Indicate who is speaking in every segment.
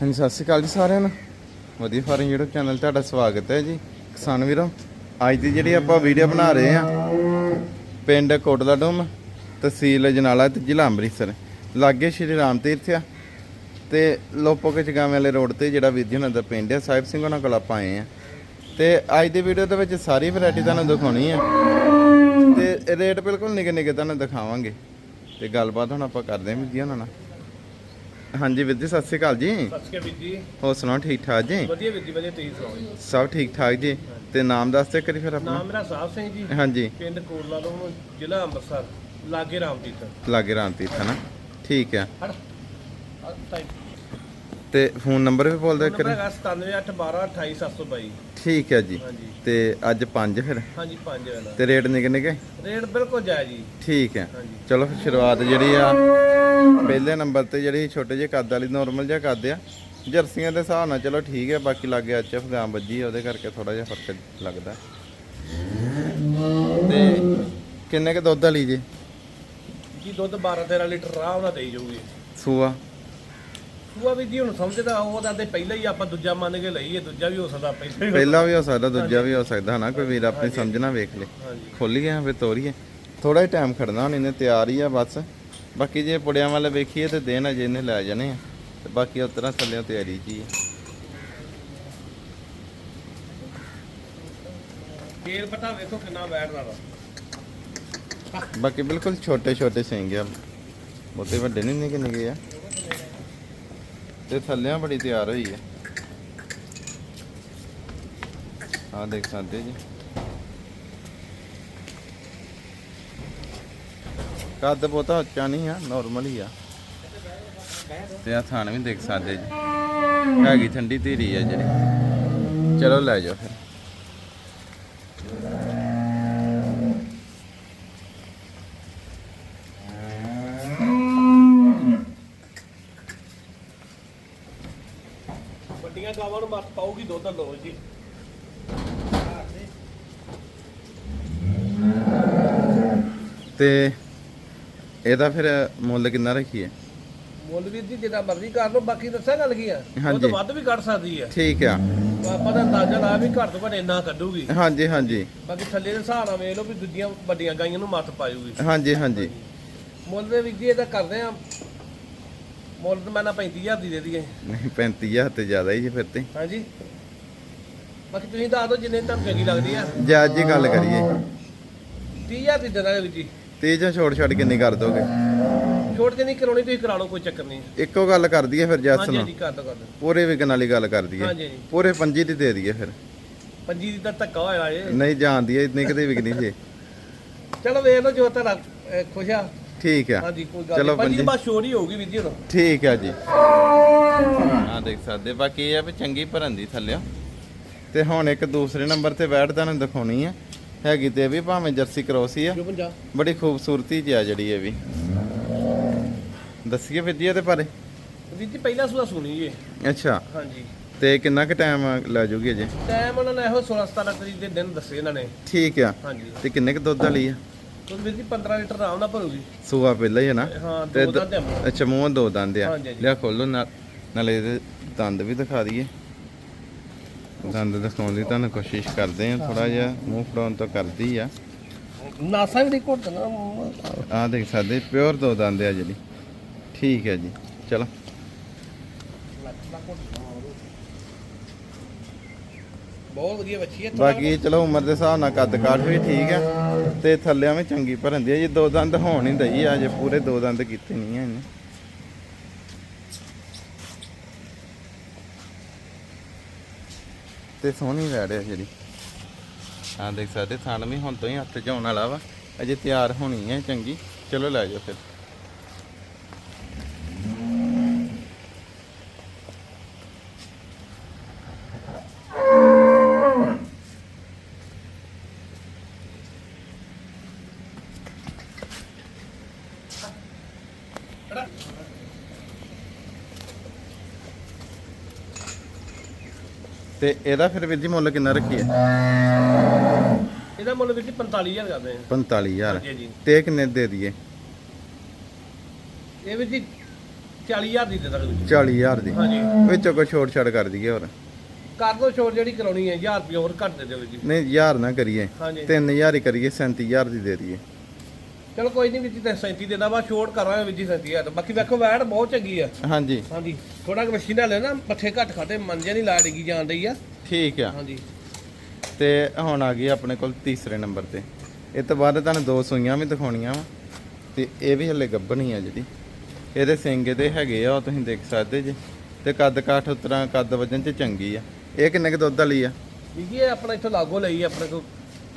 Speaker 1: ਹਾਂਜੀ, ਸਤਿ ਸ਼੍ਰੀ ਅਕਾਲ ਜੀ ਸਾਰਿਆਂ ਨੂੰ। ਵਧੀਆ ਫਾਰਮ YouTube ਚੈਨਲ ਤੁਹਾਡਾ ਸਵਾਗਤ ਹੈ ਜੀ। ਕਿਸਾਨ ਵੀਰੋ, ਅੱਜ ਦੀ ਜਿਹੜੀ ਆਪਾਂ ਵੀਡੀਓ ਬਣਾ ਰਹੇ ਆ ਪਿੰਡ ਕੋਟਲਾ ਡੂਮ ਤਹਿਸੀਲ ਜਨਾਲਾ ਤੇ ਜ਼ਿਲ੍ਹਾ ਅੰਮ੍ਰਿਤਸਰ। ਲਾਗੇ ਸ਼੍ਰੀ ਰਾਮ ਤੀਰਥ ਆ ਤੇ ਲੋਪੋ ਕੇ ਚਗਾਵੇਂ ਵਾਲੇ ਰੋਡ ਤੇ ਜਿਹੜਾ ਵੀਰ ਜੀ ਉਹਨਾਂ ਦਾ ਪਿੰਡ ਆ, ਸਾਹਿਬ ਸਿੰਘ ਉਹਨਾਂ ਕੋਲ ਆਪਾਂ ਆਏ ਆ ਤੇ ਅੱਜ ਦੀ ਵੀਡੀਓ ਦੇ ਵਿੱਚ ਸਾਰੀ ਵੈਰਾਈਟੀ ਤੁਹਾਨੂੰ ਦਿਖਾਉਣੀ ਆ। ਤੇ ਰੇਟ ਬਿਲਕੁਲ ਨਿੱਕੇ ਨਿੱਕੇ ਤੁਹਾਨੂੰ ਦਿਖਾਵਾਂਗੇ। ਤੇ ਗੱਲਬਾਤ ਹੁਣ ਆਪਾਂ ਕਰਦੇ ਹਾਂ ਵੀਰ ਜੀ ਉਹਨਾਂ ਨਾਲ। ਹਾਂਜੀ ਵੀਰ ਜੀ ਸਤਿ ਸ਼੍ਰੀ ਅਕਾਲ ਜੀ।
Speaker 2: ਸਤਿ ਸ਼੍ਰੀ ਅਕਾਲ ਵੀਰ ਜੀ।
Speaker 1: ਹੋਰ ਸੁਣਾਓ ਠੀਕ ਠਾਕ ਜੀ?
Speaker 2: ਵਧੀਆ ਵੀਰ ਜੀ ਵਧੀਆ ਤੁਸੀਂ ਸੁਣਾਓ ਜੀ?
Speaker 1: ਸਭ ਠੀਕ ਠਾਕ ਜੀ। ਤੇ ਨਾਮ ਦੱਸ ਤੇ ਕਰੀ ਫਿਰ ਆਪਣਾ।
Speaker 2: ਨਾਮ ਮੇਰਾ ਸਾਹਿਬ ਸਿੰਘ ਜੀ।
Speaker 1: ਹਾਂਜੀ।
Speaker 2: ਪਿੰਡ ਕੋਟਲਾ ਤੋਂ ਜ਼ਿਲ੍ਹਾ ਅੰਮ੍ਰਿਤਸਰ ਲਾਗੇ ਰਾਮਦੀਤ
Speaker 1: ਲਾਗੇ ਰਾਮਤੀਰਥ ਹੈ ਨਾ? ਠੀਕ
Speaker 2: ਟਾਈਮ
Speaker 1: ਤੇ ਫੋਨ ਨੰਬਰ ਵੀ ਬੋਲ ਦਿਓ
Speaker 2: ਨੰਬਰ
Speaker 1: ਕਰੀ
Speaker 2: ਹੈਗਾ 9781128722
Speaker 1: ਠੀਕ ਹੈ ਜੀ।
Speaker 2: ਹਾਂਜੀ।
Speaker 1: ਤੇ ਅੱਜ ਪੰਜ ਫਿਰ?
Speaker 2: ਹਾਂਜੀ ਪੰਜ ਵਾਲਾ
Speaker 1: ਤੇ ਰੇਟ ਨਿੱਕੇ ਨਿੱਕੇ?
Speaker 2: ਰੇਟ ਬਿਲਕੁਲ ਜਾਇਜ਼ ਜੀ।
Speaker 1: ਠੀਕ ਹੈ। ਚਲੋ ਫਿਰ ਸ਼ੁਰੂਆਤ ਜਿਹੜੀ ਆ ਪਹਿਲੇ ਨੰਬਰ ਤੇ ਜਿਹੜੀ ਛੋਟੇ ਜਿਹੇ ਕੱਦ ਵਾਲੀ ਨਾਰਮਲ ਜਿਹਾ ਕੱਦ ਆ ਜਰਸੀਆਂ ਦੇ ਹਿਸਾਬ ਨਾਲ ਚਲੋ ਠੀਕ ਹੈ ਬਾਕੀ ਲਾਗੇ ਐਚਐਫ ਗਾਂ ਵੱਜੀ ਉਹਦੇ ਕਰਕੇ ਥੋੜਾ ਜਿਹਾ ਫ਼ਰਕ ਲੱਗਦਾ। ਤੇ ਕਿੰਨੇ ਕ ਦੁੱਧ ਵਾਲੀ ਜੀ?
Speaker 2: ਜੀ ਦੁੱਧ 12 13 ਲੀਟਰ ਆਰਾਮ ਨਾਲ ਦੇਈ ਜਾਊਗੀ।
Speaker 1: ਸੂਆ?
Speaker 2: ਸੂਆ ਵੀ ਜੀ ਹੁਣ ਸਮਝਦਾ ਉਹ ਤਾਂ ਤੇ ਪਹਿਲਾਂ ਹੀ ਆਪਾਂ ਦੂਜਾ ਮੰਨ ਕੇ ਲਈਏ ਦੂਜਾ ਵੀ ਹੋ ਸਕਦਾ ਪਹਿਲਾਂ ਹੀ
Speaker 1: ਪਹਿਲਾ ਵੀ ਹੋ ਸਕਦਾ ਦੂਜਾ ਵੀ ਹੋ ਸਕਦਾ ਹਨਾ? ਕੋਈ ਵੀਰ ਆਪਣੀ ਸਮਝਣਾ ਵੇਖ ਲੇ।
Speaker 2: ਹਾਂਜੀ।
Speaker 1: ਖੋਲੀਏ ਫਿਰ ਤੋਰੀਏ। ਥੋੜਾ ਹੀ ਟਾਈਮ ਖੜਨਾ ਹੁਣ ਇਹਨੇ ਤਿਆਰ ਹੀ ਆ ਬਸ। ਬਾਕੀ ਜੇ ਪੁੜਿਆਂ ਵਾਲੇ ਵੇਖੀਏ ਤੇ ਦਿਨ ਅਜੇ ਇਹਨੇ ਲੈ ਜਾਣੇ ਆ। ਤੇ ਬਾਕੀ ਉਸ ਤਰ੍ਹਾਂ ਥੱਲੇ ਤਿਆਰੀ ਜੀ
Speaker 2: ਫੇਰ ਪਤਾ ਵੇਖੋ ਕਿੰਨਾ ਬੈਠਦਾ ਵਾ
Speaker 1: ਬਾਕੀ ਬਿਲਕੁਲ ਛੋਟੇ ਛੋਟੇ ਸਿੰਘ ਆ। ਬਹੁਤੇ ਵੱਡੇ ਨਹੀਂ ਨਿੱਕੇ ਨਿੱਕੇ ਆ। ਤੇ ਥੱਲਿਆਂ ਬੜੀ ਤਿਆਰ ਹੋਈ ਹੈ। ਆ ਦੇਖ ਸਕਦੇ ਜੀ। ਕੱਦ ਬਹੁਤਾ ਉੱਚਾ ਨਹੀਂ ਆ ਨਾਰਮਲ ਹੀ ਆ। ਤੇ ਆ ਥਾਣ ਵੀ ਦੇਖ ਸਕਦੇ ਜੀ। ਹੈਗੀ ਠੰਡੀ ਧੀਰੀ ਆ ਜਿਹੜੀ। ਚਲੋ ਲੈ ਜਾਓ ਫਿਰ।
Speaker 2: ਵੱਡੀਆਂ ਗਾਵਾਂ ਨੂੰ ਮੱਤ ਪਾਉਗੀ ਦੁੱਧ ਲੋ ਜੀ।
Speaker 1: ਤੇ ਇਹਦਾ ਫਿਰ ਮੁੱਲ ਕਿੰਨਾ ਰੱਖੀਏ?
Speaker 2: ਮੁੱਲ ਵੀਰ ਜੀ ਜਿੱਦਾਂ ਮਰਜ਼ੀ ਕਰ ਲਓ ਬਾਕੀ ਦੱਸਿਆ ਗੱਲ ਕੀ ਆ? ਉਹ
Speaker 1: ਹਾਂਜੀ।
Speaker 2: ਤੋਂ ਵੱਧ ਵੀ ਕੱਢ ਸਕਦੀ ਆ।
Speaker 1: ਠੀਕ ਆ।
Speaker 2: ਆਪਾਂ ਦਾ ਅੰਦਾਜ਼ਾ ਲਾ ਵੀ ਘੱਟ ਤੋਂ ਘੱਟ ਇੰਨਾ ਕੱਢੂਗੀ।
Speaker 1: ਹਾਂਜੀ ਹਾਂਜੀ।
Speaker 2: ਬਾਕੀ ਥੱਲੇ ਦੇ ਹਿਸਾਬ ਨਾਲ ਵੇਖ ਲਓ ਵੀ ਦੂਜੀਆਂ ਵੱਡੀਆਂ ਗਾਈਆਂ ਨੂੰ ਮੱਤ ਪਾਜੂਗੀ
Speaker 1: ਹਾਂਜੀ ਹਾਂਜੀ।
Speaker 2: ਮੁੱਲ ਦੇ ਵਿੱਚ ਜੀ ਇਹਦਾ ਕਰਦੇ ਆ ਮੁੱਲ ਤਾਂ ਮੈਂ ਨਾ 35000 ਦੀ ਦੇ ਦਈਏ।
Speaker 1: ਨਹੀਂ 35000 ਤੇ ਜ਼ਿਆਦਾ ਹੀ ਜੀ ਫਿਰ ਤੇ।
Speaker 2: ਹਾਂਜੀ। ਬਾਕੀ ਤੁਸੀਂ ਦੱਸ ਦਿਓ ਜਿੰਨੇ ਤੁਹਾਨੂੰ ਚੰਗੀ ਲੱਗਦੀ ਆ।
Speaker 1: ਜੇ ਅੱਜ ਹੀ ਗੱਲ ਕਰੀਏ।
Speaker 2: 30000 ਦੀ ਦੇ ਦਾਂਗੇ ਵੀਰ ਜੀ।
Speaker 1: ਤੇ ਜਾਂ ਛੋੜ ਛੱਡ ਕਿੰਨੀ ਕਰ ਦੋਗੇ?
Speaker 2: ਛੋਟ ਤੇ ਨਹੀਂ ਕਰਾਉਣੀ ਤੁਸੀਂ ਕਰਾ ਲਓ ਕੋਈ ਚੱਕਰ ਨਹੀਂ।
Speaker 1: ਇੱਕੋ ਗੱਲ ਕਰ ਦਈਏ ਫਿਰ ਜੈਸ
Speaker 2: ਹਾਂਜੀ
Speaker 1: ਨੂੰ
Speaker 2: ਹਾਂਜੀ ਕਰ ਦੋ ਕਰ ਦੋ
Speaker 1: ਪੂਰੇ ਵਿਕਣ ਵਾਲੀ ਗੱਲ ਕਰ ਦਈਏ।
Speaker 2: ਹਾਂਜੀ ਹਾਂਜੀ।
Speaker 1: ਪੂਰੇ ਪੰਜੀ ਦੀ ਦੇ ਦਈਏ ਫਿਰ।
Speaker 2: ਪੰਜੀ ਦੀ ਤਾਂ ਧੱਕਾ ਹੋਇਆ ਏ।
Speaker 1: ਨਹੀਂ ਜਾਣਦੀ ਐ ਇਤਨੀ ਕਿਤੇ ਵਿਕਣੀ ਜੇ।
Speaker 2: ਚਲੋ ਵੇਖ ਲਓ ਜੋ ਅਹ, ਖੁਸ਼ ਆ।
Speaker 1: ਠੀਕ ਆ।
Speaker 2: ਹਾਂਜੀ ਕੋਈ ਗੱਲ
Speaker 1: ਚਲੋ
Speaker 2: ਨਹੀਂ। ਪੰਜੀ
Speaker 1: ਪੰਜੀ
Speaker 2: ਬਸ ਸ਼ੋਰ ਹੀ ਹੋਊਗੀ ਵੀਰ ਜੀ ਹੁਣ।
Speaker 1: ਠੀਕ ਆ ਜੀ। ਆ ਦੇਖ ਸਕਦੇ। ਬਾਕੀ ਇਹ ਆ ਵੀ ਚੰਗੀ ਭਰਨ ਦੀ ਥੱਲਿਓ ਤੇ ਹੁਣ ਇੱਕ ਦੂਸਰੇ ਨੰਬਰ ਤੇ ਬੈਠ ਤੁਹਾਨੂੰ ਦਿਖਾਉਣੀ ਆ। ਹੈਗੀ ਤੇ ਇਹ ਵੀ ਭਾਵੇਂ ਜਰਸੀ ਕਰੋਸ ਹੀ ਆ।
Speaker 2: ਜੋ 50
Speaker 1: ਬੜੀ ਖੂਬਸੂਰਤੀ ਜੀ ਆ ਜਿਹੜੀ ਇਹ ਵੀ। ਦੱਸੀਏ ਫਿਰ ਜੀ ਇਹਦੇ ਬਾਰੇ।
Speaker 2: ਵੀਰ ਜੀ ਪਹਿਲਾ ਸੂਆ ਸੁਣੀ ਏ।
Speaker 1: ਅੱਛਾ।
Speaker 2: ਹਾਂਜੀ।
Speaker 1: ਤੇ ਕਿੰਨਾ ਕੁ ਟਾਈਮ ਲੈ ਜੂਗੀ ਅਜੇ?
Speaker 2: ਟਾਈਮ ਉਹਨਾਂ ਨੇ ਇਹੋ 16 17 ਤਰੀਕ ਦੇ ਦਿਨ ਦੱਸੇ ਇਹਨਾਂ ਨੇ।
Speaker 1: ਠੀਕ ਆ।
Speaker 2: ਹਾਂਜੀ।
Speaker 1: ਤੇ ਕਿੰਨੇ ਕੁ ਦੁੱਧ ਵਾਲੀ ਆ?
Speaker 2: ਵੀਰ ਜੀ 15 ਲੀਟਰ ਆਰਾਮ ਨਾਲ ਭਰੂਗੀ।
Speaker 1: ਸੂਆ ਪਹਿਲਾਂ ਹੀ ਹੈ ਨਾ।
Speaker 2: ਹਾਂ
Speaker 1: ਤੇ
Speaker 2: ਦੋ ਦੰਦ ਆ
Speaker 1: ਅੱਛਾ ਮੂੰਹ ਦੋ ਦੰਦ ਆ।
Speaker 2: ਹਾਂਜੀ, ਹਾਂਜੀ।
Speaker 1: ਲਿਆ ਖੋਲੋ ਨਾ- ਨਾਲੇ ਇਹਦੇ ਦੰਦ ਵੀ ਦਿਖਾ ਦਈਏ। ਦੰਦ ਦਿਖਾਉਣ ਦੀ ਤੁਹਾਨੂੰ ਕੋਸ਼ਿਸ਼ ਕਰਦੇ ਆ ਥੋੜਾ ਜਿਹਾ ਮੂੰਹ ਫੜਾਉਣ ਤੋਂ ਕਰਦੀ ਆ।
Speaker 2: ਨਾਸਾ ਵੀ ਨਹੀਂ ਘੁੱਟਣਾ
Speaker 1: ਆ ਦੇਖ ਸਕਦੇ ਪਿਓਰ ਦੋ ਦੰਦ ਆ ਜਿਹੜੀ। ਠੀਕ ਹੈ ਜੀ ਚਲੋ।
Speaker 2: ਬਹੁਤ ਵਧੀਆ ਬੱਚੀ ਹੈ
Speaker 1: ਬਾਕੀ ਚਲੋ ਉਮਰ ਦੇ ਹਿਸਾਬ ਨਾਲ ਕੱਦ ਕਾਠ ਵੀ ਠੀਕ ਆ ਤੇ ਥੱਲਿਆਂ ਵੀ ਚੰਗੀ ਭਰੰਦੀ ਆ ਜੀ ਦੋ ਦੰਦ ਹੋਣ ਹੀ ਦਈ ਆ, ਜੇ ਪੂਰੇ ਦੋ ਦੰਦ ਕੀਤੇ ਨਹੀਂ ਆ ਇਹਨੇ। ਤੇ ਸੋਹਣੀ ਵੈੜ ਆ ਜਿਹੜੀ। ਆ ਦੇਖ ਸਕਦੇ, ਥਣ ਵੀ ਹੁਣ ਤੋਂ ਹੀ ਹੱਥ 'ਚ ਆਉਣ ਵਾਲਾ ਵਾ। ਅਜੇ ਤਿਆਰ ਹੋਣੀ ਹੈ ਚੰਗੀ। ਚਲੋ ਲੈ ਜਾਓ ਫਿਰ। ਤੇ ਇਹਦਾ ਫਿਰ ਵੀਰ ਜੀ ਮੁੱਲ ਕਿੰਨਾ ਰੱਖੀਏ?
Speaker 2: ਇਹਦਾ ਮੁੱਲ ਵੀਰ ਜੀ 45000 ਕਰਦੇ ਆ
Speaker 1: 45000
Speaker 2: ਹਾਂਜੀ ਜੀ
Speaker 1: ਤੇ ਕਿੰਨੇ ਦੇ ਦਈਏ?
Speaker 2: ਇਹ ਵੀਰ ਜੀ 40000 ਦੀ ਦੇ ਜੀ।
Speaker 1: 40000 ਦੀ।
Speaker 2: ਹਾਂਜੀ।
Speaker 1: ਵਿੱਚੋਂ ਕੋਈ ਛੋਟ ਛੜ ਕਰ ਦਈਏ ਹੋਰ?
Speaker 2: ਕਰ ਦੋ ਛੋਟ ਜਿਹੜੀ ਕਰਾਉਣੀ ਹੈ 1000 ਰੁਪਏ ਹੋਰ ਘੱਟ ਦੇ ਦਿਓ ਵੀਰ ਜੀ।
Speaker 1: ਨਹੀਂ 1000 ਨਾ ਕਰੀਏ।
Speaker 2: ਹਾਂਜੀ।
Speaker 1: 3000 ਹੀ ਕਰੀਏ 37000 ਦੀ ਦੇ ਦਈਏ।
Speaker 2: ਚਲੋ ਕੋਈ ਨਹੀਂ ਵੀਰ ਜੀ ਤੇ 37 ਦੇਣਾ ਵਾ ਛੋਟ ਕਰਾਂਗੇ ਵੀਰ ਜੀ 37000 ਬਾਕੀ ਵੇਖੋ ਵੈਟ ਬਹੁਤ ਚੰਗੀ ਆ।
Speaker 1: ਹਾਂਜੀ।
Speaker 2: ਹਾਂਜੀ ਥੋੜਾ ਕਿ ਮਸ਼ੀਨ ਨਾਲ ਨਾ ਪੱਠੇ ਘੱਟ ਖਾਤੇ ਮਨ ਨਹੀਂ ਲਾ ਡਿੱਗੀ ਜਾਣ ਰਹੀ ਆ।
Speaker 1: ਠੀਕ ਆ।
Speaker 2: ਹਾਂਜੀ।
Speaker 1: ਤੇ ਹੁਣ ਆ ਗਈ ਆਪਣੇ ਕੋਲ ਤੀਸਰੇ ਨੰਬਰ ਤੇ। ਇਹ ਤੋਂ ਬਾਅਦ ਤੁਹਾਨੂੰ ਦੋ ਸੂਈਆਂ ਵੀ ਦਿਖਾਉਣੀਆਂ ਵਾ। ਤੇ ਇਹ ਵੀ ਹਲੇ ਗੱਭਣੀ ਆ ਜਿਹੜੀ। ਇਹਦੇ ਸਿੰਗੇ ਦੇ ਹੈਗੇ ਆ ਉਹ ਤੁਸੀਂ ਦੇਖ ਸਕਦੇ ਜੀ। ਤੇ ਕੱਦ ਕਾਠ ਉਤਰਾ ਕੱਦ ਵਜਨ ਚ ਚੰਗੀ ਆ। ਇਹ ਕਿੰਨੇ ਕੁ ਦੁੱਧ ਵਾਲੀ ਆ?
Speaker 2: ਜੀ ਇਹ ਆਪਣਾ ਇੱਥੋਂ ਲਾਗੋ ਲਈ ਆਪਣੇ ਕੋ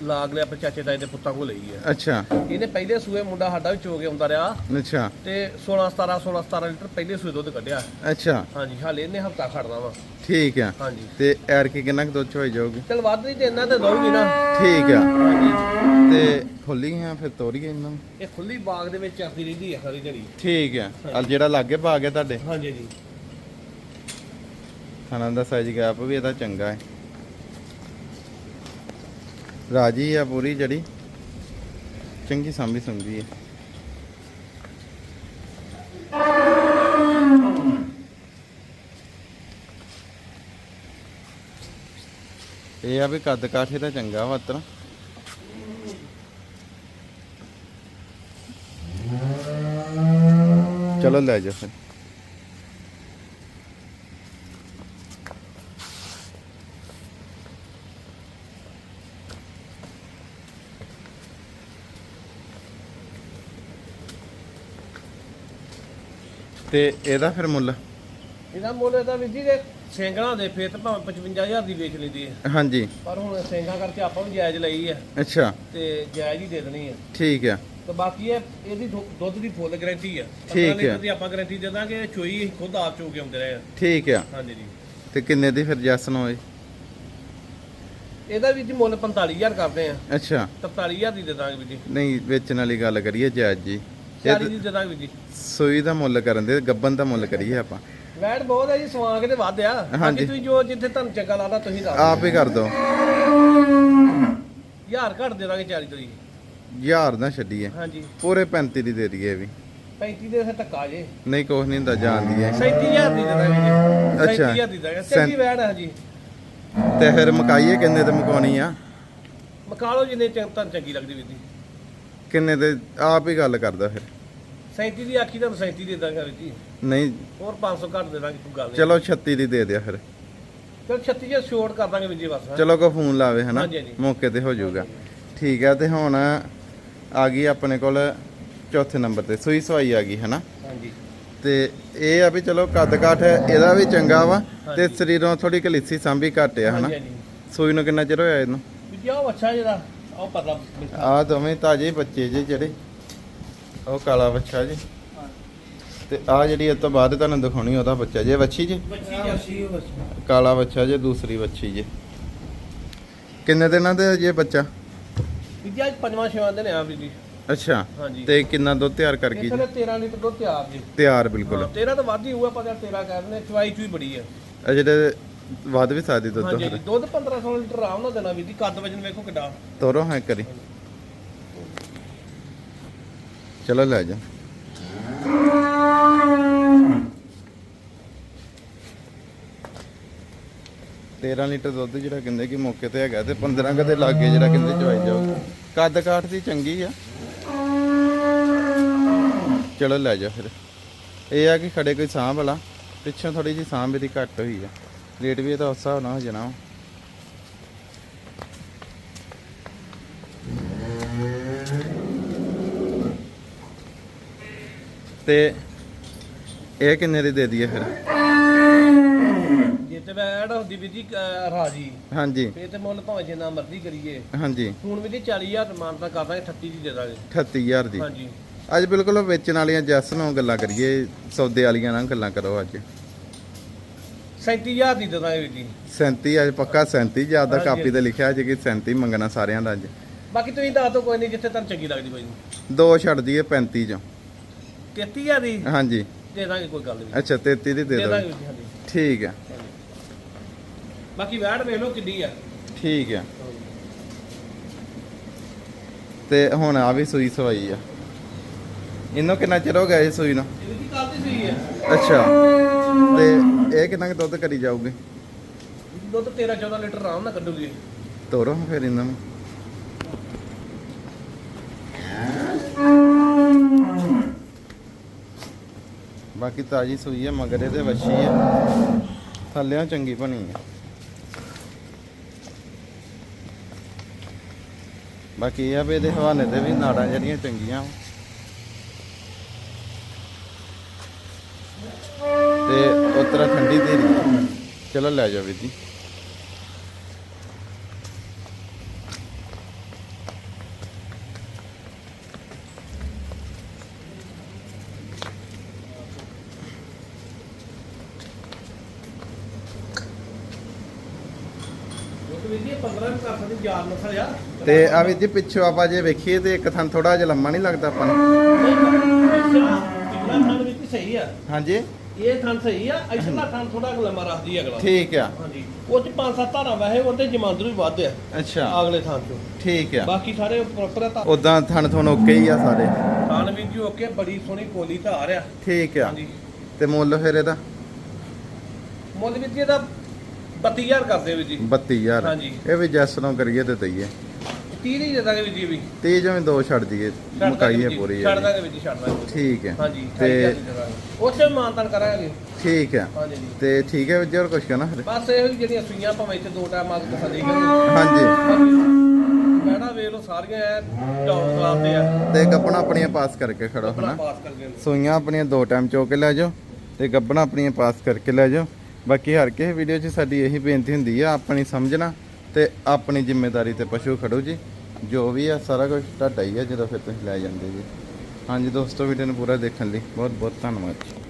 Speaker 2: ਲਾਗ ਲਿਆ ਆਪਣੇ ਚਾਚੇ ਤਾਏ ਦੇ ਪੁੱਤਾਂ ਕੋ ਲਈ ਆ
Speaker 1: ਅੱਛਾ।
Speaker 2: ਇਹਨੇ ਪਹਿਲੇ ਸੂਏ ਮੁੰਡਾ ਸਾਡਾ ਵੀ ਚੋ ਕੇ ਆਉਂਦਾ ਰਿਹਾ।
Speaker 1: ਅੱਛਾ।
Speaker 2: ਤੇ 16 17 16 17 ਲੀਟਰ ਪਹਿਲੇ ਸੂਏ ਦੁੱਧ ਕੱਢਿਆ।
Speaker 1: ਅੱਛਾ।
Speaker 2: ਹਾਂਜੀ ਹਾਲੇ ਇਹਨੇ ਹਫਤਾ ਖੜਨਾ ਵਾ।
Speaker 1: ਠੀਕ ਆ।
Speaker 2: ਹਾਂਜੀ।
Speaker 1: ਤੇ ਐਰ ਕੀ ਕਿੰਨਾ ਕੁ ਦੁੱਧ ਚ ਹੋਈ ਜਾਊਗੀ?
Speaker 2: ਚਲ ਵੱਧ ਨਹੀਂ ਤੇ ਇਹਨਾਂ ਤੇ ਦਊਗੀ ਨਾ।
Speaker 1: ਠੀਕ ਆ।
Speaker 2: ਹਾਂਜੀ।
Speaker 1: ਤੇ ਖੁੱਲੀ ਆ ਫਿਰ ਤੋਰੀਏ ਇਹਨਾਂ? ਨੂੰ
Speaker 2: ਇਹ ਖੁੱਲੀ ਬਾਗ ਦੇ ਵਿੱਚ ਚਰਦੀ ਰਹਿੰਦੀ ਆ ਸਾਰੀ ਜੜੀ
Speaker 1: ਠੀਕ ਆ। ਆ ਜਿਹੜਾ ਲਾਗੇ ਬਾਗ ਹੈ ਤੁਹਾਡੇ?
Speaker 2: ਹਾਂਜੀ ਜੀ
Speaker 1: ਖਾਣਾ ਦਾ ਸਾਈਜ਼ ਗੈਪ ਵੀ ਇਹਦਾ ਚੰਗਾ ਹੈ। ਰਾਜੀ ਆ ਪੂਰੀ ਜੜੀ ਚੰਗੀ ਸਾਂਭੀ ਸੰਭੀ ਹੈ ਇਹ ਆ ਵੀ ਕੱਦ ਕਾਠੇ ਦਾ ਚੰਗਾ ਵਾ ਤਰ ਚਲੋ ਲੈ ਜਾ ਫਿਰ। ਤੇ ਇਹਦਾ ਫਿਰ ਮੁੱਲ?
Speaker 2: ਇਹਦਾ ਮੁੱਲ ਇਹਦਾ ਵੀਰ ਜੀ ਦੇ ਸਿੰਗਲਾਂ ਦੇ ਫੇਰ ਤਾਂ ਭਾਵੇਂ 55000 ਦੀ ਵੇਚ ਲੈਂਦੀ ਹੈ।
Speaker 1: ਹਾਂਜੀ।
Speaker 2: ਪਰ ਹੁਣ ਸਿੰਗਾਂ ਕਰਕੇ ਆਪਾਂ ਵੀ ਜਾਇਜ਼ ਲਈ ਹੈ।
Speaker 1: ਅੱਛਾ।
Speaker 2: ਤੇ ਜਾਇਜ਼ ਹੀ ਦੇ ਦੇਣੀ ਹੈ।
Speaker 1: ਠੀਕ ਆ
Speaker 2: ਤੇ ਬਾਕੀ ਇਹ ਇਹਦੀ ਦੁ- ਦੁੱਧ ਦੀ ਫੁੱਲ ਗਾਰੰਟੀ ਆ
Speaker 1: ਠੀਕ
Speaker 2: 15
Speaker 1: ਹੈ।
Speaker 2: ਦੀ ਆਪਾਂ ਗਾਰੰਟੀ ਦੇ ਦਾਂਗੇ ਚੋਈ ਅਸੀਂ ਖੁਦ ਆਪ ਚੋ ਕੇ ਆਉਂਦੇ ਰਹੇ
Speaker 1: ਠੀਕ ਆ
Speaker 2: ਹਾਂਜੀ ਜੀ।
Speaker 1: ਤੇ ਕਿੰਨੇ ਦੀ ਫਿਰ ਜੈਸਨ ਹੋਏ?
Speaker 2: ਇਹਦਾ ਵੀ ਜੀ ਮੁੱਲ 45000 ਕਰਦੇ ਆ।
Speaker 1: ਅੱਛਾ।
Speaker 2: 43000 ਦੀ ਦੇ ਦਾਂਗੇ ਵੀਰ ਜੀ।
Speaker 1: ਨਹੀਂ ਵੇਚਣ ਵਾਲੀ ਗੱਲ ਕਰੀਏ ਜਾਇਜ਼ ਜੀ।
Speaker 2: 40 ਦੀ ਦੇ ਦਾਂਗੇ ਵੀਰ ਜੀ।
Speaker 1: ਸੂਈ ਦਾ ਮੁੱਲ ਕਰਨ ਦੇ ਗੱਬਨ ਦਾ ਮੁੱਲ ਕਰੀਏ ਆਪਾਂ।
Speaker 2: ਵੈਟ ਬਹੁਤ ਹੈ ਜੀ ਸਵਾਂਗ ਤੇ ਵੱਧ ਆ।
Speaker 1: ਹਾਂਜੀ।
Speaker 2: ਤੁਸੀਂ ਜੋ ਜਿੱਥੇ ਤੁਹਾਨੂੰ ਚੰਗਾ ਲੱਗਦਾ ਤੁਸੀਂ ਦੱਸ
Speaker 1: ਆਪ ਹੀ ਕਰ ਦੋ
Speaker 2: ਹਜ਼ਾਰ ਘੱਟ ਦੇ ਦਾਂਗੇ 40 ਤੋਂ ਜੀ।
Speaker 1: ਯਾਰ ਨਾ ਛੱਡੀਏ।
Speaker 2: ਹਾਂਜੀ।
Speaker 1: ਪੂਰੇ 35 ਦੀ ਦੇ ਦਈਏ ਵੀ।
Speaker 2: 35 ਦੇ ਸੇ ਧੱਕਾ ਜੇ।
Speaker 1: ਨਹੀਂ ਕੁਛ ਨਹੀਂ ਹੁੰਦਾ ਜਾਣਦੀ ਹੈ।
Speaker 2: 37000 ਦੀ ਦੇ ਦਾਂਗੇ ਜੀ।
Speaker 1: ਅੱਛਾ।
Speaker 2: 37000 ਦੀ ਦੇ ਦਾਂਗੇ
Speaker 1: ਸੈਂ-
Speaker 2: ਚੰਗੀ ਵੈਟ ਹੈ ਜੀ?
Speaker 1: ਤੇ ਫਿਰ ਮਕਾਈਏ ਕਿੰਨੇ ਤੇ ਮਕਾਉਣੀ ਆ?
Speaker 2: ਮਕਾ ਲਓ ਜਿੰਨੇ ਚੰਗ ਲੱਗਦੀ ਵੀਰ ਜੀ।
Speaker 1: ਕਿੰਨੇ ਤੇ ਆਪ ਹੀ ਗੱਲ ਕਰਦਾ ਫਿਰ।
Speaker 2: 37 ਦੀ ਆਖੀ ਤੁਹਾਨੂੰ 37 ਦੇ ਦਾਂਗੇ ਵੀਰ ਜੀ।
Speaker 1: ਨਹੀਂ।
Speaker 2: ਹੋਰ 500 ਘੱਟ ਦੇ ਦਾਂਗੇ ਕੋਈ ਗੱਲ ਨਹੀਂ।
Speaker 1: ਚਲੋ 36 ਦੀ ਦੇ ਦਿਆ ਫਿਰ।
Speaker 2: ਚਲ 36 ਜੇ ਸ਼ੋਰਟ ਕਰ ਦਾਂਗੇ ਵੀਰ ਜੀ ਬਸ ਹੈਂ।
Speaker 1: ਚਲੋ ਕੋ ਫੋਨ ਲਾਵੇ ਹਨਾ?
Speaker 2: ਹਾਂਜੀ, ਹਾਂਜੀ।
Speaker 1: ਮੌਕੇ ਤੇ ਹੋ ਜਾਊਗਾ। ਠੀਕ ਆ ਤੇ ਹੁਣ ਆ ਗਈ ਆਪਣੇ ਕੋਲ ਚੌਥੇ ਨੰਬਰ ਤੇ। ਸੂਈ ਸਵਾਈ ਆ ਗਈ ਹਨਾ?
Speaker 2: ਹਾਂਜੀ।
Speaker 1: ਤੇ ਇਹ ਆ ਵੀ ਚਲੋ ਕੱਦ ਕਾਠ ਇਹਦਾ ਵੀ ਚੰਗਾ ਵਾ ਤੇ। ਸਰੀਰੋਂ ਥੋੜੀ ਕਲਿੱਸੀ ਸਾਂਭੀ ਘੱਟ ਆ ਹਨਾ?
Speaker 2: ਹਾਂਜੀ ਹਾਂਜੀ।
Speaker 1: ਸੂਈ ਨੂੰ ਕਿੰਨਾ ਚਿਰ ਹੋਇਆ ਇਹਨੂੰ?
Speaker 2: ਵੀਰ ਜੀ ਆਹ ਅੱਛਾ ਜਿਹੜਾ ਪਤਲਾ।
Speaker 1: ਆ ਦੋਵੇਂ ਤਾਜੇ ਬੱਚੇ ਜੇ ਜਿਹੜੇ। ਉਹ ਕਾਲਾ ਬੱਚਾ ਜੀ। ਤੇ ਆ ਜਿਹੜੀ ਇਸ ਤੋਂ ਬਾਅਦ ਤੁਹਾਨੂੰ ਦਿਖਾਉਣੀ ਉਹਦਾ ਬੱਚਾ ਜੇ ਵੱਛੀ ਜੇ? ਕਾਲਾ ਬੱਚਾ ਜੇ ਦੂਸਰੀ ਵੱਛੀ ਜੇ। ਕਿੰਨੇ ਦਿਨਾਂ ਦੇ ਜੇ ਬੱਚਾ?
Speaker 2: ਵੀਰ ਜੀ ਅੱਜ ਪੰਜਵਾਂ ਛੇਵਾਂ ਦਿਨ ਆ ਵੀਰ ਜੀ।
Speaker 1: ਅੱਛਾ।
Speaker 2: ਹਾਂਜੀ।
Speaker 1: ਤੇ ਕਿੰਨਾ ਦੁੱਧ ਤਿਆਰ ਕਰ ਗਈ ਜੀ
Speaker 2: ਵੇਲੇ 13 ਲੀਟਰ ਦੁੱਧ ਤਿਆਰ ਜੀ।
Speaker 1: ਤਿਆਰ ਬਿਲਕੁਲ।
Speaker 2: 13 ਤਾਂ ਵੱਧ ਹੀ ਪਰ 13 ਕਹਿੰਦੇ ਚਵਾਈ ਚੂਈ ਬੜੀ ਆ।
Speaker 1: ਜਿਹੜੇ ਵੱਧ ਵੀ ਸਕਦੀ ਦੁੱਧ।
Speaker 2: ਹਾਂਜੀ ਦੁੱਧ 1500 ਲੀਟਰ ਆਰਾਮ ਨਾਲ ਦੇਣਾ ਵੀਰ ਜੀ ਕੱਦ ਵਜਨ ਵੇਖੋ ਕਿੱਡਾ।
Speaker 1: ਤੋਰੋ ਹਾਂ ਕਰੀ ਚਲੋ ਲੈ ਜਾ। ਤੇਰਾਂ ਲੀਟਰ ਦੁੱਧ ਜਿਹੜਾ ਕਹਿੰਦੇ ਕਿ ਮੌਕੇ ਤੇ ਹੈਗਾ ਤੇ 15 ਕਦੇ ਲਾਗੇ ਜਿਹੜਾ ਕਹਿੰਦੇ ਚਵਾਈ ਜਾਓ। ਕੱਦ ਕਾਠ ਦੀ ਚੰਗੀ ਆ। ਚਲੋ ਲੈ ਜਾ ਫਿਰ। ਇਹ ਆ ਕਿ ਖੜੇ ਕੋਈ ਸਾਂਭ ਵਾਲਾ ਪਿੱਛੋਂ ਥੋੜੀ ਜੀ ਸਾਂਭ ਇਹਦੀ ਘੱਟ ਹੋਈ ਆ। ਰੇਟ ਵੀ ਇਹਦਾ ਉਸ ਹਿਸਾਬ ਨਾਲ ਹੋ ਜਾਣਾ ਵਾ। ਤੇ ਇਹ ਕਿੰਨੇ ਦੀ ਦੇ ਦਈਏ ਫਿਰ?
Speaker 2: ਜੇ ਤੇ ਵੈਟ ਹੁੰਦੀ ਵੀਰ ਜੀ ਅਹ ਰਾਜੀ।
Speaker 1: ਹਾਂਜੀ।
Speaker 2: ਫੇਰ ਤੇ ਮੁੱਲ ਭਾਵੇਂ ਜਿੰਨਾ ਮਰਜ਼ੀ ਕਰੀਏ।
Speaker 1: ਹਾਂਜੀ।
Speaker 2: ਹੁਣ ਵੀਰ ਜੀ 40000 ਮਾਨਤਾ ਕਰ ਦਾਂਗੇ 38 ਦੀ ਦੇ ਦਾਂਗੇ।
Speaker 1: 38000 ਦੀ।
Speaker 2: ਹਾਂਜੀ।
Speaker 1: ਅੱਜ ਬਿਲਕੁਲ ਵੇਚਣ ਵਾਲੀਆਂ ਜੈਸ ਨਾਲ ਗੱਲਾਂ ਕਰੀਏ ਸੌਦੇ ਵਾਲੀਆਂ ਨਾਲ ਗੱਲਾਂ ਕਰੋ ਅੱਜ।
Speaker 2: 37000 ਦੀ ਦੇ ਦਾਂਗੇ ਵੀਰ ਜੀ।
Speaker 1: 37 ਅੱਜ ਪੱਕਾ 37 ਜ਼ਿਆਦਾ
Speaker 2: ਹਾਂਜੀ,
Speaker 1: ਕਾਪੀ ਤੇ ਲਿਖਿਆ ਜੇ ਕਿ 37 ਮੰਗਣਾ ਸਾਰਿਆਂ ਦਾ ਅੱਜ।
Speaker 2: ਬਾਕੀ ਤੁਸੀਂ ਦੱਸ ਦਿਓ ਕੋਈ ਨਹੀਂ ਜਿੱਥੇ ਤੁਹਾਨੂੰ ਚੰਗੀ ਲੱਗਦੀ ਕੋਈ ਨਹੀਂ।
Speaker 1: ਦੋ ਛੱਡ ਦਈਏ 35 ਚੋਂ।
Speaker 2: 33000 ਦੀ?
Speaker 1: ਹਾਂਜੀ।
Speaker 2: ਦੇ ਦਾਂਗੇ ਕੋਈ ਗੱਲ ਨਹੀਂ।
Speaker 1: ਅੱਛਾ 33 ਦੀ ਦੇ
Speaker 2: ਦੇ
Speaker 1: ਦਿਓ
Speaker 2: ਦਾਂਗੇ ਵੀਰ ਜੀ ਹਾਂਜੀ।
Speaker 1: ਠੀਕ ਹੈ।
Speaker 2: ਬਾਕੀ ਵੈਟ ਵੇਖ ਲਓ ਕਿੱਡੀ ਆ।
Speaker 1: ਠੀਕ ਹੈ। ਤੇ ਹੁਣ ਆ ਵੀ ਸੂਈ ਸਵਾਈ ਆ। ਇਹਨੂੰ ਕਿੰਨਾ ਚਿਰ ਹੋ ਗਿਆ ਇਹ ਸੂਈ ਨੂੰ?
Speaker 2: ਇਹ ਵੀ ਕੱਲ ਦੀ ਸਹੀ ਹੈ
Speaker 1: ਅੱਛਾ। ਤੇ ਇਹ ਕਿੰਨਾ ਕੁ ਦੁੱਧ ਕਰੀ ਜਾਊਗੀ?
Speaker 2: ਦੁੱਧ 13 14 ਲੀਟਰ ਆਰਾਮ ਨਾਲ ਕੱਢੂਗੀ।
Speaker 1: ਤੋਰੋ ਫਿਰ ਇਹਨਾਂ ਨੂੰ। ਬਾਕੀ ਤਾਜੀ ਸੂਈ ਹੈ ਮਗਰ ਇਹਦੇ ਵੱਛੀ ਹੈ ਥੱਲਿਆਂ ਚੰਗੀ ਬਣੀ ਹੈ ਬਾਕੀ ਇਹ ਆ ਵੀ ਇਹਦੇ ਹਵਾਨੇ ਤੇ ਵੀ ਨਾੜਾਂ ਜਿਹੜੀਆਂ ਚੰਗੀਆਂ ਤੇ ਉਤਰਾ ਠੰਡੀ ਧੀਰੀ ਹੈ। ਚਲੋ ਲੈ ਜਾਓ ਵੀਰ ਜੀ
Speaker 2: ਦੁੱਧ ਵੀ ਜੀ 15 ਵੀ ਕਰ ਸਕਦੀ ਯਾਰ ਨਸਲ ਆ
Speaker 1: ਤੇ ਆ ਵੀਰ ਜੀ ਪਿੱਛੋਂ ਆਪਾਂ ਜੇ ਵੇਖੀਏ ਤੇ ਇੱਕ ਥਣ ਥੋੜਾ ਜਿਹਾ ਲੰਮਾ ਨਹੀਂ ਲੱਗਦਾ ਆਪਾਂ ਨੂੰ
Speaker 2: ਸਹੀ ਆ
Speaker 1: ਹਾਂਜੀ
Speaker 2: ਇਹ ਥਣ ਸਹੀ ਆ ਇਸਲਾ ਥਣ ਥੋੜਾ ਲੰਮਾ ਰੱਖਦੀ ਅਗਲਾ।
Speaker 1: ਠੀਕ ਆ।
Speaker 2: ਹਾਂਜੀ। ਉਹ ਚ ਪੰਜ ਸੱਤ ਧਾਰਾਂ ਵੈਸੇ ਉਹਦੇ ਜਮਾਂਦਰੂ ਵੀ ਵੱਧ ਆ।
Speaker 1: ਅੱਛਾ।
Speaker 2: ਅਗਲੇ ਥਾਂ ਚੋਂ।
Speaker 1: ਠੀਕ ਆ।
Speaker 2: ਬਾਕੀ ਸਾਰੇ ਪ੍ਰੋਪਰ ਆ
Speaker 1: ਉਦਾਂ ਥਣ ਥਣ ਓਕੇ ਹੀ ਆ ਸਾਰੇ।
Speaker 2: ਥਾਨ ਵੀ ਜੀ ਓਕੇ ਬੜੀ ਸੋਹਣੀ ਕੋਲੀ ਧਾਰ ਆ।
Speaker 1: ਠੀਕ ਆ।
Speaker 2: ਹਾਂਜੀ।
Speaker 1: ਤੇ ਮੁੱਲ ਫਿਰ ਇਹਦਾ?
Speaker 2: ਮੁੱਲ ਵੀ ਜੀ ਇਹਦਾ 32000 ਕਰਦੇ ਵੀ ਜੀ।
Speaker 1: 32000
Speaker 2: ਹਾਂਜੀ।
Speaker 1: ਇਹ ਵੀ ਜੈਸ ਨੂੰ ਕਰੀਏ ਤੇ ਦਈਏ।
Speaker 2: 30 ਹੀ ਦੇ ਦਾਂਗੇ ਵੀ ਜੀ ਵੀ।
Speaker 1: 30 ਜਿਵੇਂ ਦੋ ਛੱਡ ਦਈਏ
Speaker 2: ਛੱਡ ਦਾਂਗੇ
Speaker 1: ਮੁਕਾਈਏ
Speaker 2: ਵੀ ਜੀ,
Speaker 1: ਪੂਰੀ
Speaker 2: ਛੱਡ
Speaker 1: ਇਹਦੀ।
Speaker 2: ਦਾਂਗੇ ਵੀ ਜੀ ਛੱਡ ਦਾਂਗੇ।
Speaker 1: ਠੀਕ ਹੈ।
Speaker 2: ਹਾਂਜੀ
Speaker 1: ਤੇ
Speaker 2: ਤੇ ਉੱਥੇ ਮਾਨਤਨ ਕਰਾਂਗੇ।
Speaker 1: ਠੀਕ ਹੈ।
Speaker 2: ਹਾਂਜੀ ਜੀ।
Speaker 1: ਤੇ ਠੀਕ ਹੈ ਵੀਰ ਜੀ ਹੋਰ ਕੁਝ ਕਹਿਣਾ
Speaker 2: ਬਸ ਇਹ ਵੀ ਜਿਹੜੀਆਂ ਸੂਈਆਂ ਭਾਵੇਂ ਇੱਥੇ ਦੋ ਟਾਈਮ ਆਗ ਤਸੱਲੀ ਕਰੀ
Speaker 1: ਹਾਂਜੀ।
Speaker 2: ਮੈਡਾ ਵੇਖ ਲਓ ਸਾਰੀਆਂ ਐ ਟੌਪ ਕਲਾਸ ਤੇ ਆ।
Speaker 1: ਤੇ ਗੱਪਣਾ ਆਪਣੀਆਂ ਪਾਸ ਕਰਕੇ ਖੜੋ
Speaker 2: ਆਪਣਾ
Speaker 1: ਹਨਾ।
Speaker 2: ਪਾਸ
Speaker 1: ਸੂਈਆਂ ਆਪਣੀਆਂ ਦੋ ਟਾਈਮ ਚੋ ਕੇ ਲੈ ਜਾਓ ਤੇ ਗੱਬਣਾ ਆਪਣੀਆਂ ਪਾਸ ਕਰਕੇ ਲੈ ਜਾਓ। ਬਾਕੀ ਹਰ ਕਿਸੇ ਵੀਡੀਓ 'ਚ ਸਾਡੀ ਇਹੀ ਬੇਨਤੀ ਹੁੰਦੀ ਆ ਆਪਣੀ ਸਮਝਣਾ ਤੇ ਆਪਣੀ ਜ਼ਿੰਮੇਵਾਰੀ ਤੇ ਪਸ਼ੂ ਖੜੋ ਜੀ। ਜੋ ਵੀ ਆ, ਸਾਰਾ ਕੁਝ ਤੁਹਾਡਾ ਹੀ ਆ ਜਦੋਂ ਫਿਰ ਤੁਸੀਂ ਲੈ ਜਾਂਦੇ ਜੀ। ਹਾਂਜੀ, ਦੋਸਤੋ ਵੀਡੀਓ ਨੂੰ ਪੂਰਾ ਦੇਖਣ ਲਈ ਬਹੁਤ ਬਹੁਤ ਧੰਨਵਾਦ ਜੀ।